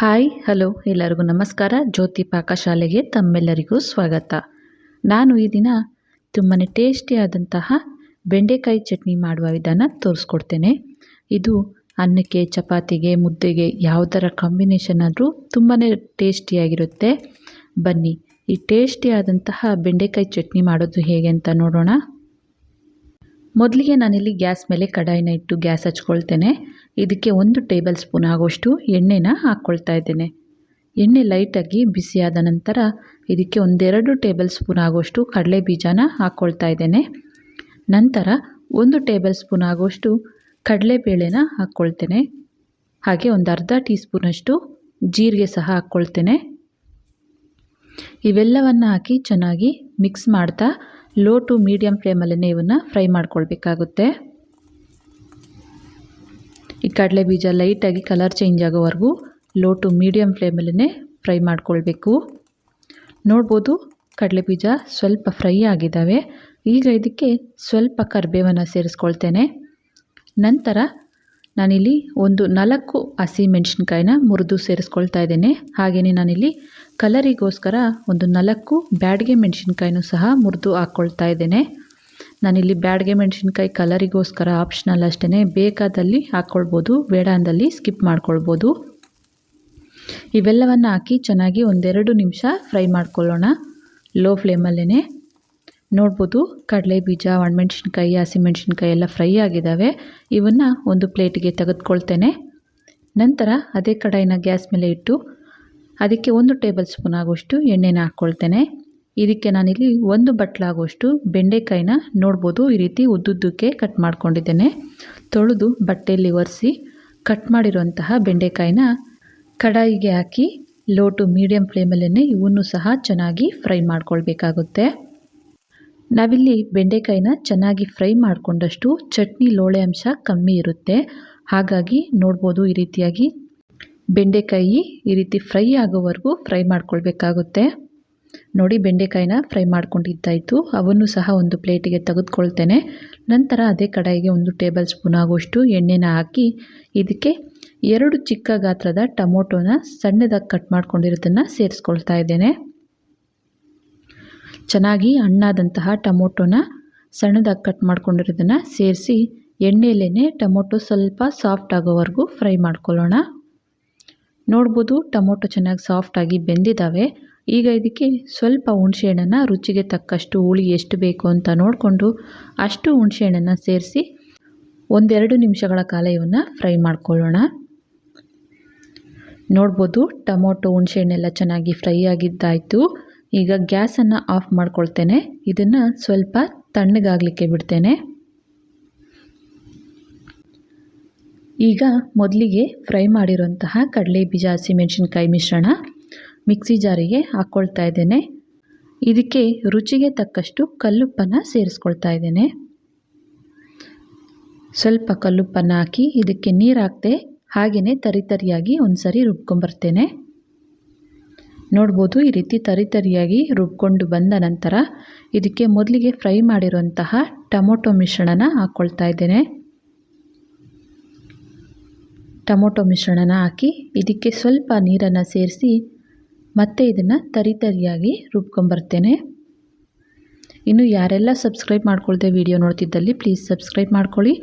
Hi, hello, ಎಲ್ಲರಿಗೂ ನಮಸ್ಕಾರ. ಜ್ಯೋತಿ ಪಾಕಶಾಲೆಗೆ ತಮ್ಮೆಲ್ಲರಿಗೂ ಸ್ವಾಗತ. ನಾನು ಈ ದಿನ ತುಂಬಾ ಟೇಸ್ಟಿಯಾದಂತಹ ಬೆಂಡೆಕಾಯಿ ಚಟ್ನಿ ಮಾಡುವ ವಿಧಾನ ತೋರಿಸ್ಕೊಡ್ತೇನೆ. ಇದು ಅನ್ನಕ್ಕೆ, ಚಪಾತಿಗೆ, ಮುದ್ದೆಗೆ ಯಾವುದರ ಕಾಂಬಿನೇಷನ್ ಆದರೂ ತುಂಬಾ ಟೇಸ್ಟಿಯಾಗಿರುತ್ತೆ ಬನ್ನಿ, ಈ ಟೇಸ್ಟಿಯಾದಂತಹ ಬೆಂಡೆಕಾಯಿ ಚಟ್ನಿ ಮಾಡೋದು ಹೇಗೆ ಅಂತ ನೋಡೋಣ. ಮೊದಲಿಗೆ ನಾನಿಲ್ಲಿ ಗ್ಯಾಸ್ ಮೇಲೆ ಕಡಾಯಿನ ಇಟ್ಟು ಗ್ಯಾಸ್ ಹಚ್ಕೊಳ್ತೇನೆ. ಇದಕ್ಕೆ ಒಂದು ಟೇಬಲ್ ಸ್ಪೂನ್ ಆಗೋಷ್ಟು ಎಣ್ಣೆನ ಹಾಕ್ಕೊಳ್ತಾ ಇದ್ದೇನೆ. ಎಣ್ಣೆ ಲೈಟಾಗಿ ಬಿಸಿಯಾದ ನಂತರ ಇದಕ್ಕೆ ಒಂದೆರಡು ಟೇಬಲ್ ಸ್ಪೂನ್ ಆಗೋಷ್ಟು ಕಡಲೆ ಬೀಜನ ಹಾಕ್ಕೊಳ್ತಾ ಇದ್ದೇನೆ. ನಂತರ ಒಂದು ಟೇಬಲ್ ಸ್ಪೂನ್ ಆಗೋಷ್ಟು ಕಡಲೆಬೇಳೆನ ಹಾಕ್ಕೊಳ್ತೇನೆ. ಹಾಗೆ ಒಂದು ಅರ್ಧ ಟೀ ಸ್ಪೂನಷ್ಟು ಜೀರಿಗೆ ಸಹ ಹಾಕ್ಕೊಳ್ತೇನೆ. ಇವೆಲ್ಲವನ್ನು ಹಾಕಿ ಚೆನ್ನಾಗಿ ಮಿಕ್ಸ್ ಮಾಡ್ತಾ, ಲೋ ಟು ಮೀಡಿಯಮ್ ಫ್ಲೇಮಲ್ಲೇ ಇವನ್ನ ಫ್ರೈ ಮಾಡ್ಕೊಳ್ಬೇಕಾಗುತ್ತೆ. ಈ ಕಡಲೆ ಬೀಜ ಲೈಟಾಗಿ ಕಲರ್ ಚೇಂಜ್ ಆಗೋವರೆಗೂ ಲೋ ಟು ಮೀಡಿಯಮ್ ಫ್ಲೇಮಲ್ಲೇ ಫ್ರೈ ಮಾಡ್ಕೊಳ್ಬೇಕು. ನೋಡ್ಬೋದು ಕಡಲೆ ಬೀಜ ಸ್ವಲ್ಪ ಫ್ರೈ ಆಗಿದ್ದಾವೆ. ಈಗ ಇದಕ್ಕೆ ಸ್ವಲ್ಪ ಕರಿಬೇವನ್ನು ಸೇರಿಸ್ಕೊಳ್ತೇನೆ. ನಂತರ ನಾನಿಲ್ಲಿ ಒಂದು ನಾಲ್ಕು ಹಸಿ ಮೆಣಸಿನ್ಕಾಯಿನ ಮುರಿದು ಸೇರಿಸ್ಕೊಳ್ತಾ ಇದ್ದೇನೆ. ಹಾಗೆಯೇ ನಾನಿಲ್ಲಿ ಕಲರಿಗೋಸ್ಕರ ಒಂದು ನಾಲ್ಕು ಬ್ಯಾಡಿಗೆ ಮೆಣಸಿನ್ಕಾಯಿನೂ ಸಹ ಮುರಿದು ಹಾಕ್ಕೊಳ್ತಾ ಇದ್ದೇನೆ. ನಾನಿಲ್ಲಿ ಬ್ಯಾಡ್ಗೆ ಮೆಣಸಿನ್ಕಾಯಿ ಕಲರಿಗೋಸ್ಕರ ಆಪ್ಷನಲ್ ಅಷ್ಟೇ ಬೇಕಾದಲ್ಲಿ ಹಾಕ್ಕೊಳ್ಬೋದು ಬೇಡ ಅಂದಲ್ಲಿ ಸ್ಕಿಪ್ ಮಾಡ್ಕೊಳ್ಬೋದು. ಇವೆಲ್ಲವನ್ನು ಹಾಕಿ ಚೆನ್ನಾಗಿ ಒಂದೆರಡು ನಿಮಿಷ ಫ್ರೈ ಮಾಡ್ಕೊಳ್ಳೋಣ. ಲೋ ಫ್ಲೇಮಲ್ಲೇ ನೋಡ್ಬೋದು, ಕಡಲೆ ಬೀಜ, ಒಣಮೆಣ್ಸಿನ್ಕಾಯಿ ಹಸಿಮೆಣ್ಸಿನ್ಕಾಯಿ ಎಲ್ಲ ಫ್ರೈ ಆಗಿದ್ದಾವೆ ಇವನ್ನು ಒಂದು ಪ್ಲೇಟಿಗೆ ತೆಗೆದುಕೊಳ್ತೇನೆ. ನಂತರ ಅದೇ ಕಡಾಯಿನ ಗ್ಯಾಸ್ ಮೇಲೆ ಇಟ್ಟು ಅದಕ್ಕೆ ಒಂದು ಟೇಬಲ್ ಸ್ಪೂನ್ ಆಗುವಷ್ಟು ಎಣ್ಣೆನ ಹಾಕ್ಕೊಳ್ತೇನೆ ಇದಕ್ಕೆ ನಾನಿಲ್ಲಿ ಒಂದು ಬಟ್ಲಾಗುವಷ್ಟು ಬೆಂಡೆಕಾಯಿನ ನೋಡ್ಬೋದು. ಈ ರೀತಿ ಉದ್ದುದ್ದಕ್ಕೆ ಕಟ್ ಮಾಡ್ಕೊಂಡಿದ್ದೇನೆ. ತೊಳೆದು ಬಟ್ಟೆಯಲ್ಲಿ ಒರೆಸಿ ಕಟ್ ಮಾಡಿರುವಂತಹ ಬೆಂಡೆಕಾಯಿನ ಕಡಾಯಿಗೆ ಹಾಕಿ ಲೋ ಟು ಫ್ಲೇಮಲ್ಲೇ ಇವನ್ನು ಸಹ ಚೆನ್ನಾಗಿ ಫ್ರೈ ಮಾಡ್ಕೊಳ್ಬೇಕಾಗುತ್ತೆ. ನಾವಿಲ್ಲಿ ಬೆಂಡೆಕಾಯಿನ ಚೆನ್ನಾಗಿ ಫ್ರೈ ಮಾಡಿಕೊಂಡಷ್ಟು ಚಟ್ನಿ ಲೋಳೆ ಅಂಶ ಕಮ್ಮಿ ಇರುತ್ತೆ. ಹಾಗಾಗಿ ನೋಡ್ಬೋದು ಈ ರೀತಿಯಾಗಿ ಬೆಂಡೆಕಾಯಿ ಈ ರೀತಿ ಫ್ರೈ ಆಗೋವರೆಗೂ ಫ್ರೈ ಮಾಡ್ಕೊಳ್ಬೇಕಾಗುತ್ತೆ. ನೋಡಿ ಬೆಂಡೆಕಾಯಿನ ಫ್ರೈ ಮಾಡ್ಕೊಂಡಿದ್ದಾಯಿತು. ಅವನ್ನು ಸಹ ಒಂದು ಪ್ಲೇಟಿಗೆ ತೆಗೆದುಕೊಳ್ತೇನೆ. ನಂತರ ಅದೇ ಕಡಾಯಿಗೆ ಒಂದು ಟೇಬಲ್ ಸ್ಪೂನ್ ಆಗುವಷ್ಟು ಎಣ್ಣೆನ ಹಾಕಿ ಇದಕ್ಕೆ ಎರಡು ಚಿಕ್ಕ ಗಾತ್ರದ ಟೊಮೊಟೊನ ಸಣ್ಣದಾಗಿ ಕಟ್ ಮಾಡ್ಕೊಂಡಿರೋದನ್ನು ಸೇರಿಸ್ಕೊಳ್ತಾ ಇದ್ದೇನೆ. ಚೆನ್ನಾಗಿ ಹಣ್ಣಾದಂತಹ ಟೊಮೊಟೊನ ಸಣ್ಣದಾಗಿ ಕಟ್ ಮಾಡ್ಕೊಂಡಿರೋದನ್ನು ಸೇರಿಸಿ ಎಣ್ಣೆಯಲ್ಲೇ ಟೊಮೊಟೊ ಸ್ವಲ್ಪ ಸಾಫ್ಟ್ ಆಗೋವರೆಗೂ ಫ್ರೈ ಮಾಡ್ಕೊಳ್ಳೋಣ. ನೋಡ್ಬೋದು ಟೊಮೊಟೊ ಚೆನ್ನಾಗಿ ಸಾಫ್ಟಾಗಿ ಬೆಂದಿದ್ದಾವೆ. ಈಗ ಇದಕ್ಕೆ ಸ್ವಲ್ಪ ಹುಣಸೆಹಣ್ಣನ್ನು ರುಚಿಗೆ ತಕ್ಕಷ್ಟು ಹುಳಿ ಎಷ್ಟು ಬೇಕು ಅಂತ ನೋಡಿಕೊಂಡು ಅಷ್ಟು ಹುಣಸೆಹಣ್ಣನ್ನು ಸೇರಿಸಿ ಒಂದೆರಡು ನಿಮಿಷಗಳ ಕಾಲ ಇವನ್ನು ಫ್ರೈ ಮಾಡ್ಕೊಳ್ಳೋಣ. ನೋಡ್ಬೋದು ಟೊಮೊಟೊ ಹುಣಸೆಹಣ್ಣೆಲ್ಲ ಚೆನ್ನಾಗಿ ಫ್ರೈ ಆಗಿದ್ದಾಯಿತು. ಈಗ ಗ್ಯಾಸನ್ನು ಆಫ್ ಮಾಡ್ಕೊಳ್ತೇನೆ. ಇದನ್ನು ಸ್ವಲ್ಪ ತಣ್ಣಗಾಗಲಿಕ್ಕೆ ಬಿಡ್ತೇನೆ. ಈಗ ಮೊದಲಿಗೆ ಫ್ರೈ ಮಾಡಿರುವಂತಹ ಕಡಲೆ ಬೀಜ ಹಸಿಮೆಣಸಿನ್ಕಾಯಿ ಮಿಶ್ರಣ ಮಿಕ್ಸಿ ಜಾರಿಗೆ ಹಾಕ್ಕೊಳ್ತಾ ಇದ್ದೇನೆ. ಇದಕ್ಕೆ ರುಚಿಗೆ ತಕ್ಕಷ್ಟು ಕಲ್ಲುಪ್ಪನ್ನು ಸೇರಿಸ್ಕೊಳ್ತಾ ಇದ್ದೇನೆ. ಸ್ವಲ್ಪ ಕಲ್ಲುಪ್ಪನ್ನು ಹಾಕಿ ಇದಕ್ಕೆ ನೀರು ಹಾಕ್ತೆ ಹಾಗೆಯೇ ತರಿ ತರಿಯಾಗಿ ಒಂದು ಸರಿ ರುಬ್ಕೊಂಬರ್ತೇನೆ. ನೋಡ್ಬೋದು ಈ ರೀತಿ ತರಿತರಿಯಾಗಿ ರುಬ್ಕೊಂಡು ಬಂದ ನಂತರ ಇದಕ್ಕೆ ಮೊದಲಿಗೆ ಫ್ರೈ ಮಾಡಿರುವಂತಹ ಟೊಮೊಟೊ ಮಿಶ್ರಣನ ಹಾಕ್ಕೊಳ್ತಾ ಇದ್ದೇನೆ. ಟೊಮೊಟೊ ಮಿಶ್ರಣನ ಹಾಕಿ ಇದಕ್ಕೆ ಸ್ವಲ್ಪ ನೀರನ್ನು ಸೇರಿಸಿ ಮತ್ತೆ ಇದನ್ನು ತರಿ ತರಿಯಾಗಿ ರುಬ್ಕೊಂಬರ್ತೇನೆ. ಇನ್ನು ಯಾರೆಲ್ಲ ಸಬ್ಸ್ಕ್ರೈಬ್ ಮಾಡ್ಕೊಳ್ದೆ ವಿಡಿಯೋ ನೋಡ್ತಿದ್ದಲ್ಲಿ ಪ್ಲೀಸ್ ಸಬ್ಸ್ಕ್ರೈಬ್ ಮಾಡ್ಕೊಳ್ಳಿ.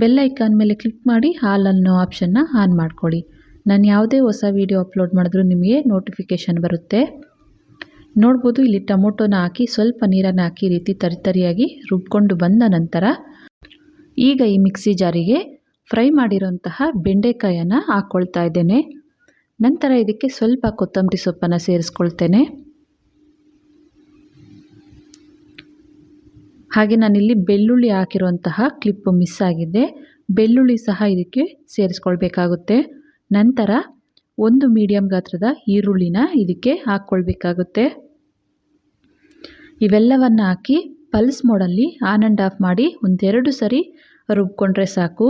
ಬೆಲ್ ಐಕಾನ್ ಮೇಲೆ ಕ್ಲಿಕ್ ಮಾಡಿ ಹಾಲ್ ಅನ್ನೋ ಆಪ್ಷನ್ನ ಆನ್ ಮಾಡ್ಕೊಳ್ಳಿ. ನಾನು ಯಾವುದೇ ಹೊಸ ವೀಡಿಯೋ ಅಪ್ಲೋಡ್ ಮಾಡಿದ್ರೂ ನಿಮಗೆ ನೋಟಿಫಿಕೇಷನ್ ಬರುತ್ತೆ. ನೋಡ್ಬೋದು, ಇಲ್ಲಿ ಟೊಮೊಟೊನ ಹಾಕಿ, ಸ್ವಲ್ಪ ನೀರನ್ನು ಹಾಕಿ ಈ ರೀತಿ ತರಿತರಿಯಾಗಿ ರುಬ್ಕೊಂಡು ಬಂದ ನಂತರ ಈಗ ಈ ಮಿಕ್ಸಿ ಜಾರಿಗೆ ಫ್ರೈ ಮಾಡಿರೋಂತಹ ಬೆಂಡೆಕಾಯನ್ನು ಹಾಕ್ಕೊಳ್ತಾ ಇದ್ದೇನೆ. ನಂತರ ಇದಕ್ಕೆ ಸ್ವಲ್ಪ ಕೊತ್ತಂಬರಿ ಸೊಪ್ಪನ್ನು ಸೇರಿಸ್ಕೊಳ್ತೇನೆ. ಹಾಗೆ ನಾನಿಲ್ಲಿ ಬೆಳ್ಳುಳ್ಳಿ ಹಾಕಿರುವಂತಹ ಕ್ಲಿಪ್ಪು ಮಿಸ್ ಆಗಿದೆ. ಬೆಳ್ಳುಳ್ಳಿ ಸಹ ಇದಕ್ಕೆ ಸೇರಿಸ್ಕೊಳ್ಬೇಕಾಗುತ್ತೆ. ನಂತರ ಒಂದು ಮೀಡಿಯಂ ಗಾತ್ರದ ಈರುಳ್ಳಿನ ಇದಕ್ಕೆ ಹಾಕ್ಕೊಳ್ಬೇಕಾಗುತ್ತೆ. ಇವೆಲ್ಲವನ್ನು ಹಾಕಿ ಪಲ್ಸ್ ಮೋಡಲ್ಲಿ ಆನ್ ಆ್ಯಂಡ್ ಆಫ್ ಮಾಡಿ ಒಂದೆರಡು ಸರಿ ರುಬ್ಕೊಂಡ್ರೆ ಸಾಕು.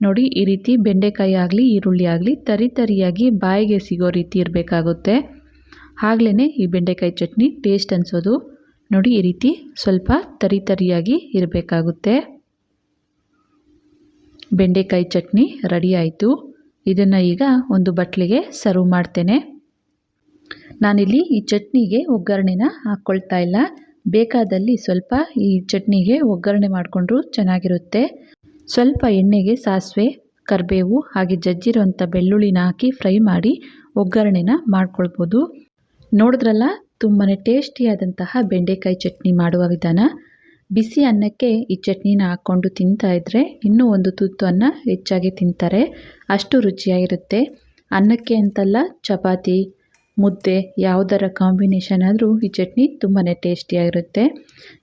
ನೋಡಿ, ಈ ರೀತಿ ಬೆಂಡೆಕಾಯಿ ಆಗಲಿ ಈರುಳ್ಳಿ ಆಗಲಿ ತರಿ ತರಿಯಾಗಿ ಬಾಯಿಗೆ ಸಿಗೋ ರೀತಿ ಇರಬೇಕಾಗುತ್ತೆ. ಆಗ್ಲೇ ಈ ಬೆಂಡೆಕಾಯಿ ಚಟ್ನಿ ಟೇಸ್ಟ್ ಅನಿಸೋದು. ನೋಡಿ, ಈ ರೀತಿ ಸ್ವಲ್ಪ ತರಿ ತರಿಯಾಗಿ ಇರಬೇಕಾಗುತ್ತೆ. ಬೆಂಡೆಕಾಯಿ ಚಟ್ನಿ ರೆಡಿ ಆಯಿತು. ಇದನ್ನು ಈಗ ಒಂದು ಬಟ್ಲಿಗೆ ಸರ್ವ್ ಮಾಡ್ತೇನೆ. ನಾನಿಲ್ಲಿ ಈ ಚಟ್ನಿಗೆ ಒಗ್ಗರಣೆನ ಹಾಕ್ಕೊಳ್ತಾ ಇಲ್ಲ. ಬೇಕಾದಲ್ಲಿ ಸ್ವಲ್ಪ ಈ ಚಟ್ನಿಗೆ ಒಗ್ಗರಣೆ ಮಾಡಿಕೊಂಡ್ರೂ ಚೆನ್ನಾಗಿರುತ್ತೆ. ಸ್ವಲ್ಪ ಎಣ್ಣೆಗೆ ಸಾಸಿವೆ, ಕರಿಬೇವು ಹಾಗೆ ಜಜ್ಜಿರುವಂಥ ಬೆಳ್ಳುಳ್ಳಿನ ಹಾಕಿ ಫ್ರೈ ಮಾಡಿ ಒಗ್ಗರಣೆನ ಮಾಡ್ಕೊಳ್ಬೋದು. ನೋಡಿದ್ರಲ್ಲ ತುಂಬಾ ಟೇಸ್ಟಿಯಾದಂತಹ ಬೆಂಡೆಕಾಯಿ ಚಟ್ನಿ ಮಾಡುವ ವಿಧಾನ. ಬಿಸಿ ಅನ್ನಕ್ಕೆ ಈ ಚಟ್ನಿನ ಹಾಕ್ಕೊಂಡು ತಿಂತಾ ಇದ್ದರೆ ಇನ್ನೂ ಒಂದು ತುತ್ತು ಅನ್ನ ಹೆಚ್ಚಾಗಿ ತಿಂತಾರೆ. ಅಷ್ಟು ರುಚಿಯಾಗಿರುತ್ತೆ. ಅನ್ನಕ್ಕೆ ಅಂತಲ್ಲ ಚಪಾತಿ ಮುದ್ದೆ, ಯಾವುದರ ಕಾಂಬಿನೇಷನ್ ಆದರೂ ಈ ಚಟ್ನಿ ತುಂಬಾ ಟೇಸ್ಟಿಯಾಗಿರುತ್ತೆ.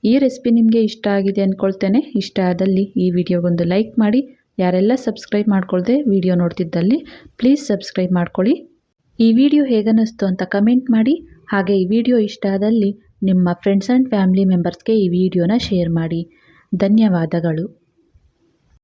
ಈ ರೆಸಿಪಿ ನಿಮಗೆ ಇಷ್ಟ ಆಗಿದೆ ಅಂದ್ಕೊಳ್ತೇನೆ ಇಷ್ಟ ಆದಲ್ಲಿ ಈ ವಿಡಿಯೋಗೊಂದು ಲೈಕ್ ಮಾಡಿ. ಯಾರೆಲ್ಲ ಸಬ್ಸ್ಕ್ರೈಬ್ ಮಾಡ್ಕೊಳ್ಳದೆ ವಿಡಿಯೋ ನೋಡ್ತಿದ್ದಲ್ಲಿ ಪ್ಲೀಸ್ ಸಬ್ಸ್ಕ್ರೈಬ್ ಮಾಡ್ಕೊಳ್ಳಿ. ಈ ವಿಡಿಯೋ ಹೇಗನ್ನಿಸ್ತು ಅಂತ ಕಮೆಂಟ್ ಮಾಡಿ. ಹಾಗೆ ಈ ವಿಡಿಯೋ ಇಷ್ಟ ಆದಲ್ಲಿ ನಿಮ್ಮ ಫ್ರೆಂಡ್ಸ್ ಆ್ಯಂಡ್ ಫ್ಯಾಮಿಲಿ ಮೆಂಬರ್ಸ್ಗೆ ಈ ವಿಡಿಯೋನ ಶೇರ್ ಮಾಡಿ. ಧನ್ಯವಾದಗಳು.